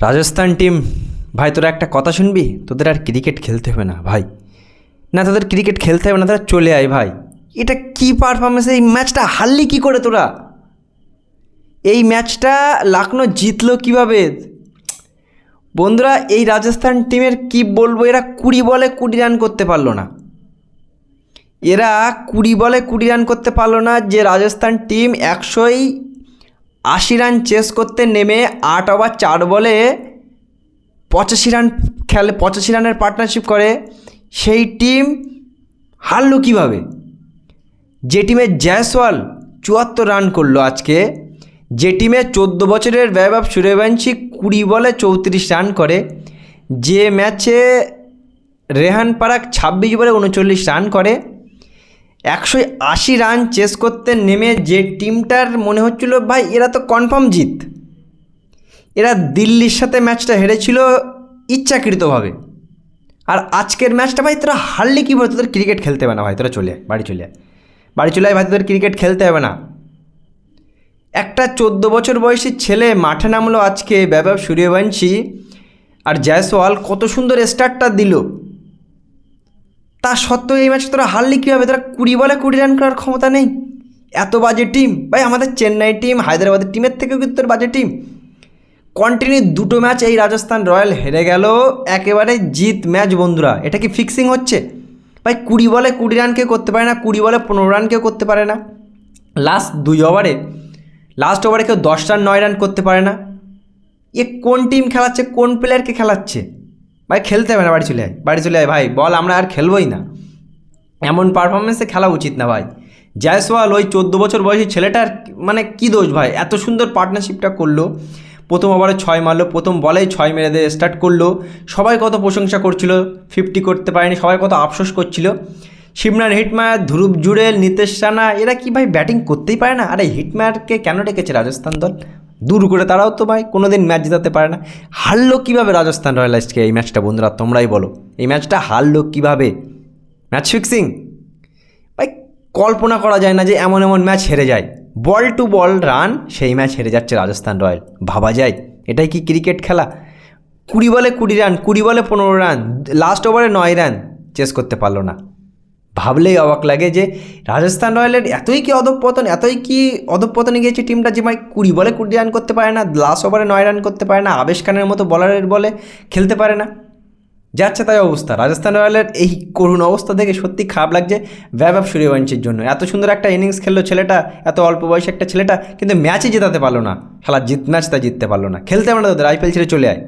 Rajasthan team ভাই, তোরা একটা কথা শুনবি? তোদের আর ক্রিকেট খেলতে হবে না, ভাই। না, তোদের ক্রিকেট খেলতে হবে না, তোরা চলে আয়, ভাই। এটা কি পারফরমেন্স এই ম্যাচটা হারলি কি করে তোরা? এই ম্যাচটা লাকনো জিতলো কীভাবে? বন্ধুরা, এই রাজস্থান টিমের কি বলব? এরা কুড়ি বলে কুড়ি রান করতে পারল না। এরা কুড়ি বলে কুড়ি রান করতে পারল না যে রাজস্থান টিম একশোই আশি রান চেস করতে নেমে আট ওভার চার বলে পঁচাশি রান খেলে, পঁচাশি রানের পার্টনারশিপ করে। সেই টিম হারলো কীভাবে? যে টিমের জয়সওয়াল চুয়াত্তর রান করল আজকে, যে টিমে চোদ্দ বছরের বৈভব সূর্যবংশী কুড়ি বলে চৌত্রিশ রান করে, যে ম্যাচে রেহান পারাক ছাব্বিশ বলে উনচল্লিশ রান করে একশো আশি রান চেস করতে নেমে যে টিমটার মনে হচ্ছিল, ভাই, এরা তো কনফার্ম জিত। এরা দিল্লির সাথে ম্যাচটা হেরেছিল ইচ্ছাকৃতভাবে। আর আজকের ম্যাচটা, ভাই, তোরা হারলে কী বলে? তোদের ক্রিকেট খেলতে হবে না, ভাই, তোরা চলে বাড়ি চলে বাড়ি চলে ভাই, তোদের ক্রিকেট খেলতে হবে না। একটা চোদ্দ বছর বয়সী ছেলে মাঠে নামলো আজকে বৈভব সূর্যবংশী। আর জয়সওয়াল কত সুন্দর স্টার্টটা দিল। তা সত্ত্বেও এই ম্যাচ তোরা হারলি কীভাবে? তোরা কুড়ি বলে কুড়ি রান করার ক্ষমতা নেই। এত বাজে টিম ভাই, আমাদের চেন্নাই টিম হায়দ্রাবাদের টিমের থেকেও কিন্তু তোর বাজে টিম কন্টিনিউ দুটো ম্যাচ এই রাজস্থান রয়্যাল হেরে গেল। একেবারে জিত ম্যাচ বন্ধুরা। এটা কি ফিক্সিং হচ্ছে? ভাই, কুড়ি বলে কুড়ি রান কেউ করতে পারে না, কুড়ি বলে পনেরো রান কেউ করতে পারে না। লাস্ট দুই ওভারে লাস্ট ওভারে কেউ দশ রান, নয় রান করতে পারে না। এ কোন টিম খেলাচ্ছে? কোন প্লেয়ারকে খেলাচ্ছে? ভাই, খেলতে হবে না, বাড়ি চলে আয়। বাড়ি চলে আয়, ভাই, বল, আমরা আর খেলবোই না। এমন পারফরমেন্সে খেলা উচিত না, ভাই। জয়সওয়াল, ওই চোদ্দ বছর বয়সী ছেলেটার মানে কী দোষ, ভাই? এত সুন্দর পার্টনারশিপটা করল। প্রথম ওভারে ছয় মারলো, প্রথম বলেই ছয় মেরে দিয়ে স্টার্ট করল। সবাই কত প্রশংসা করছিল ফিফটি করতে পারেনি, সবাই কত আফসোস করছিল। শিবনার হিটমায়ার ধ্রুব জুড়েল, নিতেশ রানা, এরা কি ভাই ব্যাটিং করতেই পারে না? আরে হিটমায়ারকে কেন ডেকেছে রাজস্থান দল? দূর করে তারাও তো ভাই কোনো দিন ম্যাচ জেতাতে পারে না। হারলো কীভাবে রাজস্থান রয়্যালসকে এই ম্যাচটা বন্ধুরা, তোমরাই বলো। এই ম্যাচটা হারলো কীভাবে? ম্যাচ ফিক্সিং ভাই, কল্পনা করা যায় না যে এমন এমন ম্যাচ হেরে যায়। বল টু বল রান সেই ম্যাচ হেরে যাচ্ছে রাজস্থান রয়্যাল। ভাবা যায়। এটাই কি ক্রিকেট খেলা? কুড়ি বলে কুড়ি রান কুড়ি বলে পনেরো রান লাস্ট ওভারে নয় রান চেস করতে পারল না। ভাবলেই অবাক লাগে যে রাজস্থান রয়্যালের এতই কি অধঃপতন এতই কি অধঃপতনে গিয়েছে টিমটা যে ভাই কুড়ি বলে কুড়ি রান করতে পারে না লাস্ট ওভারে নয় রান করতে পারে না, আবেশ খানের মতো বলারের বলে খেলতে পারে না। যাচ্ছে তাই অবস্থা। রাজস্থান রয়্যালের এই করুণ অবস্থা দেখে সত্যি খারাপ লাগছে বৈভব সূর্যবংশীর জন্য। এত সুন্দর একটা ইনিংস খেললো ছেলেটা, এত অল্প বয়সে একটা ছেলেটা, কিন্তু ম্যাচে জেতাতে পারল না। খেলা জিত ম্যাচ ম্যাচটা জিততে পারল না। খেলতে আমরা তোদের আইপিএল ছেড়ে চলে আয়।